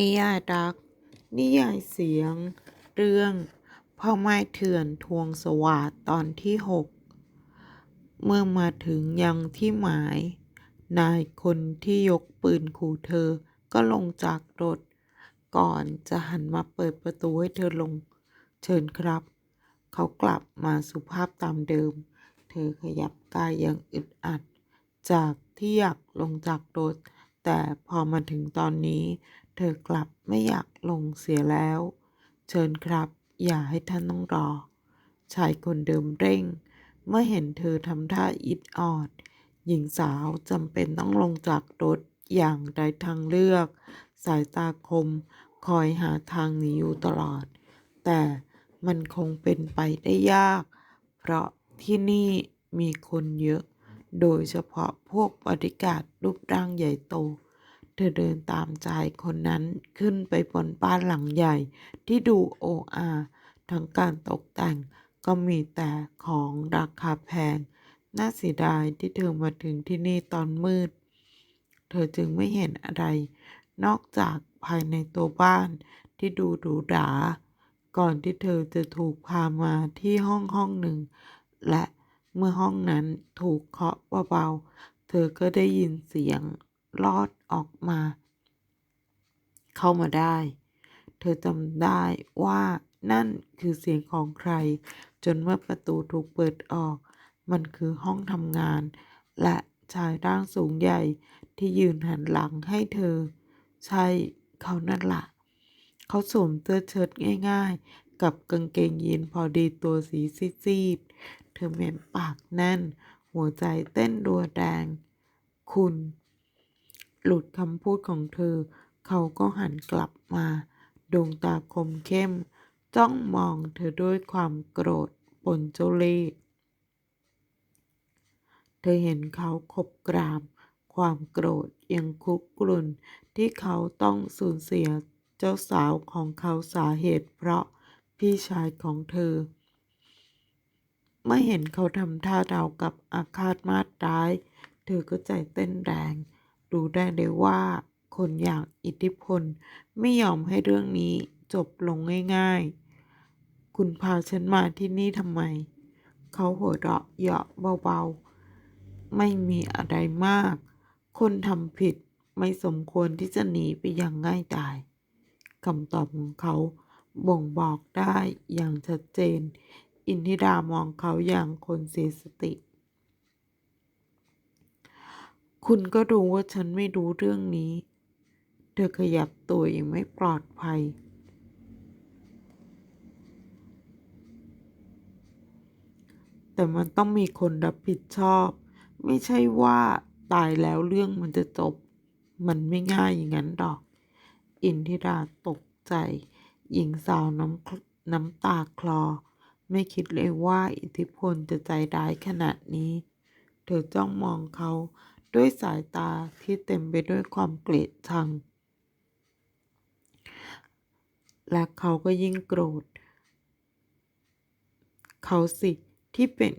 นิยายรัก นิยายเสียง เรื่องพ่อไม้เถื่อนทวงสวาทตอนที่หกเมื่อมาถึงยังที่หมาย นายคนที่ยกปืนขู่เธอก็ลงจากรถ ก่อนจะหันมาเปิดประตูให้เธอลง เชิญครับ เขากลับมาสุภาพตามเดิม เธอขยับกายอย่างอึดอัด จากที่อยากลงจากรถ แต่พอมาถึงตอนนี้ เธอกลับไม่อยากลงเสียแล้ว เชิญครับ อย่าให้ท่านต้องรอ ชายคนเดิมเร่ง เมื่อเห็นเธอทำท่าอิดออด หญิงสาวจำเป็นต้องลงจากรถอย่างไรทางเลือก สายตาคมคอยหาทางหนีอยู่ตลอด แต่มันคงเป็นไปได้ยาก เพราะที่นี่มีคนเยอะ โดยเฉพาะพวกบริการรูปร่างใหญ่โต เธอเดินตามชายคนนั้นขึ้นไปบนบ้านหลังใหญ่ ที่ดูโออาทั้งการตกแต่งก็มีแต่ของราคาแพง น่าเสียดายที่เธอมาถึงที่นี่ตอนมืด เธอจึงไม่เห็นอะไร นอกจากภายในตัวบ้านที่ดูหรูหรา ก่อนที่เธอจะถูกพามาที่ห้องห้องหนึ่ง และเมื่อห้องนั้นถูกเคาะเบาๆ เธอก็ได้ยินเสียง ลอดออกมา เข้ามาได้ เธอจำได้ว่านั่นคือเสียงของใคร จนเมื่อประตูถูกเปิดออก มันคือห้องทำงาน และชายร่างสูงใหญ่ที่ยืนหันหลังให้เธอ ใช่เขานั่นละเขาสวมเสื้อเชิ้ตง่าย ๆ กับกางเกงยีนพอดีตัวสีซีดๆเธอเม้มปากแน่น หัวใจเต้นรัวแรงคุณ หลุดคำพูดของเธอ เขาก็หันกลับมา ดวงตาคมเข้ม จ้องมองเธอด้วยความโกรธปนเจ้าเล่ห์เธอเห็นเขาขบกราม ความโกรธยังคุกกรุ่นที่เขาต้องสูญเสียเจ้าสาวของเขาสาเหตุเพราะพี่ชายของเธอ เมื่อเห็นเขาทำท่าเรากับอาฆาตมาตร้าย เธอก็ใจเต้นแรง รู้ได้เลยว่า คนอย่างอิทธิพลไม่ยอมให้เรื่องนี้จบลงง่าย ๆ คุณพาฉันมาที่นี่ทำไม เขาหัวเราะเยาะเบาๆ ไม่มีอะไรมาก คนทำผิดไม่สมควรที่จะหนีไปอย่างง่ายดายคำตอบของเขาบ่งบอกได้อย่างชัดเจน อินทิรามองเขาอย่างคนเสียสติ คุณก็รู้ว่าฉันไม่รู้เรื่องนี้ เธอขยับตัวย่างไม่ปลอดภัย แต่มันต้องมีคนรับผิดชอบ ไม่ใช่ว่าตายแล้วเรื่องมันจะจบ มันไม่ง่ายอย่างนั้นดอก อินทิราตกใจ หญิงสาวน้ำน้ำตาคลอ ไม่คิดเลยว่าอิทธิพลจะใจร้ายขนาดนี้ เธอจ้องมองเขา ด้วยสายตาที่เต็มไปด้วยความเกลียดชัง และเขาก็ยิ่งโกรธ เขาสิที่เป็น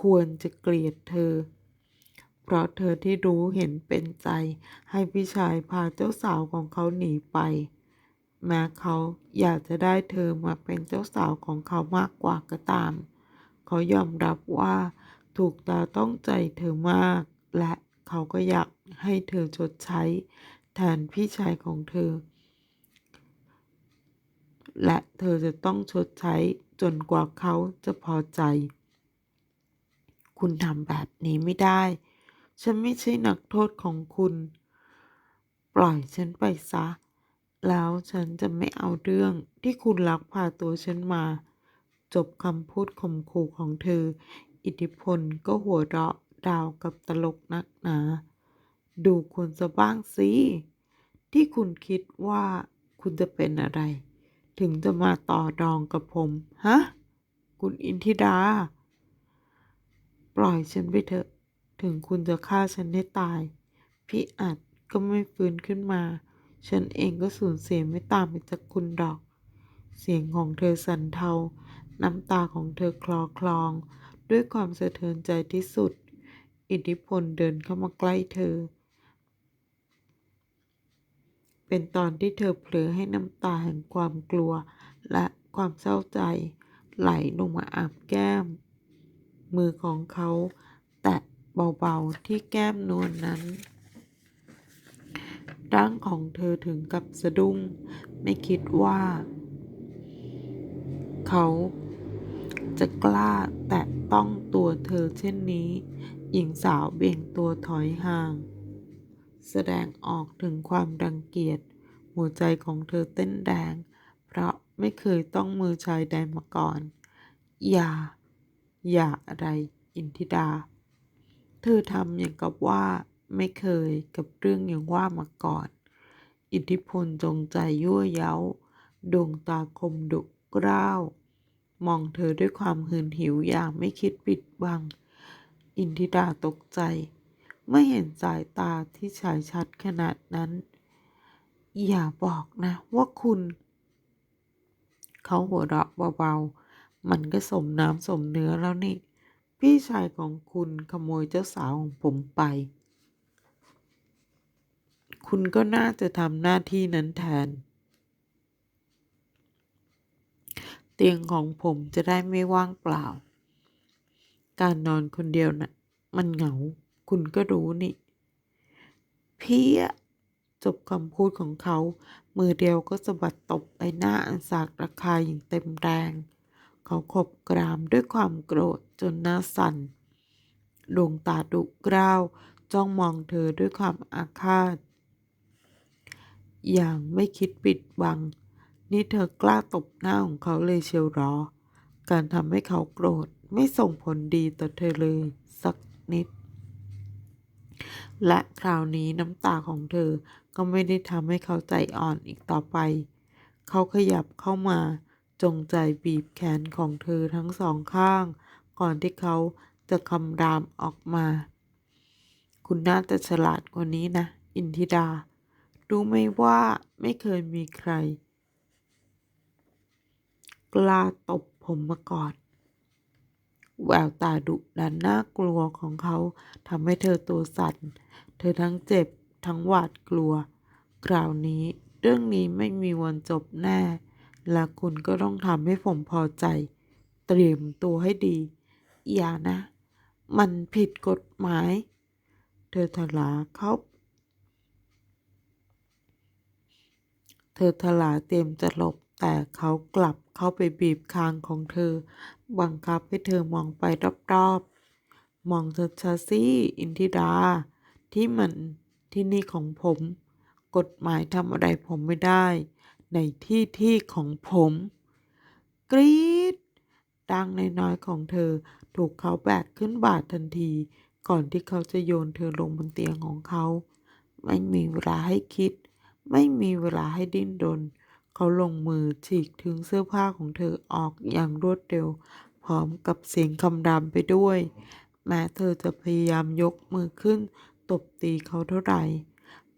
ควรจะเกลียดเธอ เพราะเธอที่รู้เห็นเป็นใจ ให้พี่ชายพาเจ้าสาวของเขาหนีไป แม้เขาอยากจะได้เธอมาเป็นเจ้าสาวของเขามากกว่าก็ตาม เขายอมรับว่าถูกตาต้องใจเธอมากและ เขาก็อยากให้เธอชดใช้ แทนพี่ชายของเธอ และเธอจะต้องชดใช้จนกว่าเขาจะพอใจ คุณทำแบบนี้ไม่ได้ ฉันไม่ใช่นักโทษของคุณ ปล่อยฉันไปซะ แล้วฉันจะไม่เอาเรื่องที่คุณลักพาตัวฉันมา จบคำพูดข่มขู่ของเธอ อิทธิพลก็หัวเราะ ราวกับตลกนักหนา ดูคุณซะบ้างสิ ที่คุณคิดว่าคุณจะเป็นอะไร ถึงจะมาต่อรองกับผม ฮะ คุณอินทิดา ปล่อยฉันไปเถอะ ถึงคุณจะฆ่าฉันให้ตาย พี่อัดก็ไม่ฟื้นขึ้นมา ฉันเองก็สูญเสียไม่ตามไปจากคุณดอก เสียงของเธอสั่นเทา น้ำตาของเธอคลอคลอง ด้วยความสะเทือนใจที่สุด อิทธิพลเดินเข้ามาใกล้เธอ เป็นตอนที่เธอเผลอให้น้ำตาแห่งความกลัวและความเศร้าใจ ไหลลงมาอาบแก้ม มือของเขาแตะเบาๆที่แก้มนวลนนั้นร่างของเธอถึงกับสะดุ้ง ไม่คิดว่า เขาจะกล้าแตะต้องตัวเธอเช่นนี้ หญิงสาวเบี่ยงตัวถอยห่าง แสดงออกถึงความรังเกียจ หัวใจของเธอเต้นแรงเพราะไม่เคยต้องมือชายใดมาก่อน อย่า อย่าอะไร อินทิดา เธอทำอย่างกับว่าไม่เคยกับเรื่องอย่างว่ามาก่อน อิทธิพลจงใจยั่วเย้า ดวงตาคมดุกร้าว มองเธอด้วยความหืนหิวอย่างไม่คิดปิดบัง อินทิดาตกใจ เมื่อเห็นสายตาที่ฉายชัดขนาดนั้น อย่าบอกนะว่าคุณ เขาหัวเราะเบาๆ มันก็สมน้ำสมเนื้อแล้วนี่ พี่ชายของคุณขโมยเจ้าสาวของผมไป คุณก็น่าจะทำหน้าที่นั้นแทน เตียงของผมจะได้ไม่ว่างเปล่า การนอนคนเดียวนะ่ะ มันเหงา คุณก็รู้นี่พี่ะจบคำพูดของเขา มือเดียวก็สะบัดตบใบหน้าอันสากระคายอย่างเต็มแรง เขาขบกรามด้วยความโกรธจนหน้าสั่น ดวงตาดุกร้าว จ้องมองเธอด้วยความอาฆาต อย่างไม่คิดปิดบัง นี่เธอกล้าตบหน้าของเขาเลยเชียวหรอ การทำให้เขาโกรธ ไม่ส่งผลดีต่อเธอเลยสักนิด และคราวนี้น้ำตาของเธอก็ไม่ได้ทำให้เขาใจอ่อนอีกต่อไป เขาขยับเข้ามาจงใจบีบแขนของเธอทั้งสองข้าง ก่อนที่เขาจะคำรามออกมา คุณน่าจะฉลาดกว่านี้นะ อินทิดา รู้ไหมว่าไม่เคยมีใคร กล้าตบผมมาก่อน แววตาดุดันน่ากลัวของเขาทำให้เธอตัวสั่น เธอทั้งเจ็บทั้งหวาดกลัว คราวนี้เรื่องนี้ไม่มีวันจบแน่ และคุณก็ต้องทำให้ผมพอใจ เตรียมตัวให้ดี อย่านะ มันผิดกฎหมาย เธอทลาเขาเธอทลาเตรียมจะหลบ แต่เขากลับเข้าไปบีบคางของเธอ บังคับให้เธอมองไปรอบๆ มองเธอชาซี่อินทิดา ที่มันที่นี่ของผม กฎหมายทำอะไรผมไม่ได้ ในที่ที่ของผม กรี๊ดดังในน้อยของเธอถูกเขาแบกขึ้นบาดทันที ก่อนที่เขาจะโยนเธอลงบนเตียงของเขา ไม่มีเวลาให้คิด ไม่มีเวลาให้ดิ้นรน เขาลงมือฉีกถึงเสื้อผ้าของเธอออกอย่างรวดเร็ว พร้อมกับเสียงคำรามไปด้วย แม้เธอจะพยายามยกมือขึ้น ตบตีเขาเท่าไหร่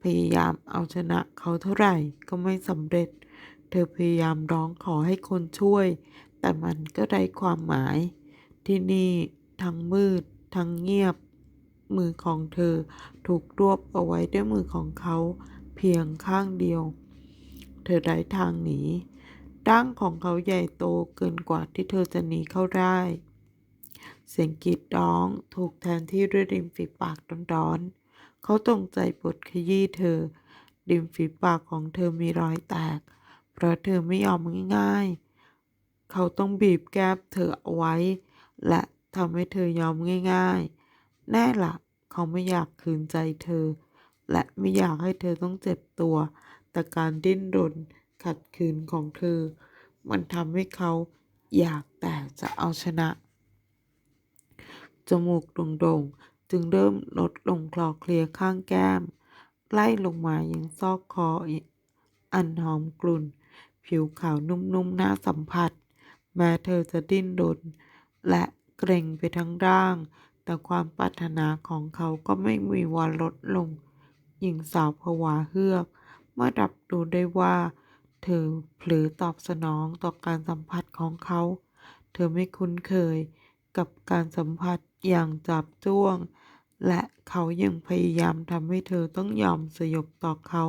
พยายามเอาชนะเขาเท่าไหร่ก็ไม่สำเร็จ เธอพยายามร้องขอให้คนช่วย แต่มันก็ไร้ความหมาย ที่นี่ทั้งมืด ทั้งเงียบ มือของเธอถูกรวบเอาไว้ด้วยมือของเขา เพียงข้างเดียว เธอไร้ทางหนีร่างของเขาใหญ่โตเกินกว่าที่เธอจะหนีเข้าได้ เสียงกรีดร้องถูกแทนที่ด้วยริมฝีปากร้อนๆเขาตรงใจบดขยี้เธอ ริมฝีปากของเธอมีรอยแตก เพราะเธอไม่ยอมง่ายๆ เขาต้องบีบแก้มเธอเอาไว้ และทำให้เธอยอมง่ายๆ แน่ละเขาไม่อยากคืนใจเธอ และไม่อยากให้เธอต้องเจ็บตัว แต่การดิ้นรนขัดขืนของเธอ มันทำให้เขาอยากแต่จะเอาชนะ จมูกโด่งๆ จึงเริ่มลดลงคลอเคลียข้างแก้ม ไล่ลงมายังซอกคออันหอมกลุ่น ผิวขาวนุ่มๆน่าสัมผัส แม้เธอจะดิ้นรนและเกรงไปทั้งร่าง แต่ความปรารถนาของเขาก็ไม่มีวันลดลงหญิงสาวผวาเฮือก เมื่อรับรู้ได้ว่า เธอเผลอตอบสนองต่อการสัมผัสของเขา เธอไม่คุ้นเคยกับการสัมผัสอย่างจับจ้วง และเขายังพยายามทำให้เธอต้องยอมสยบต่อเขา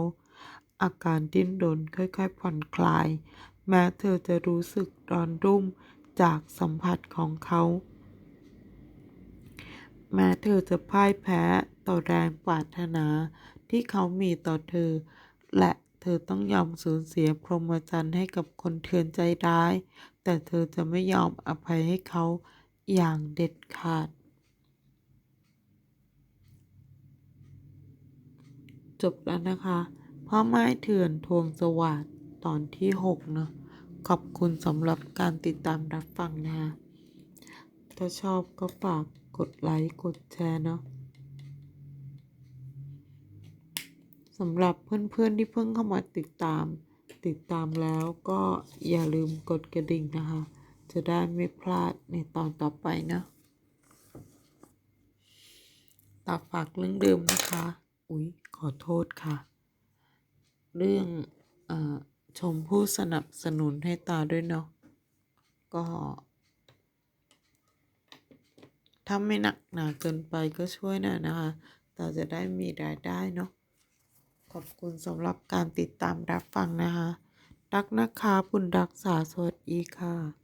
อาการดิ้นรนค่อยๆผ่อนคลาย แม้เธอจะรู้สึกร้อนรุ่มจากสัมผัสของเขา แม้เธอจะพ่ายแพ้ต่อแรงปรารถนาที่เขามีต่อเธอ และเธอต้องยอมสูญเสียพรหมจรรย์ให้กับคนเถื่อนใจร้าย แต่เธอจะไม่ยอมอภัยให้เขาอย่างเด็ดขาด จบแล้วนะคะพ่อไม้เถื่อนทวงสวัสดตอนที่หกเนาะขอบคุณสำหรับการติดตามรับฟังนะคะถ้าชอบก็ฝากกดไลค์ กดแชร์เนาะ สำหรับเพื่อนๆที่เพิ่งเข้ามาติดตาม ติดตามแล้วก็อย่าลืมกดกระดิ่งนะคะ จะได้ไม่พลาดในตอนต่อไปนะตาฝากเรื่องเดิมนะคะ อุ๊ย ขอโทษค่ะ เรื่องอชมผู้สนับสนุนให้ตาด้วยเนาะ ก็ ถ้าไม่หนักหนาเกินไปก็ช่วยหน่อยนะคะ ตาจะได้มีรายได้เนาะ ขอบคุณสำหรับการติดตามรับฟังนะคะ รักนะคะบุญรักษาสวัสดีค่ะ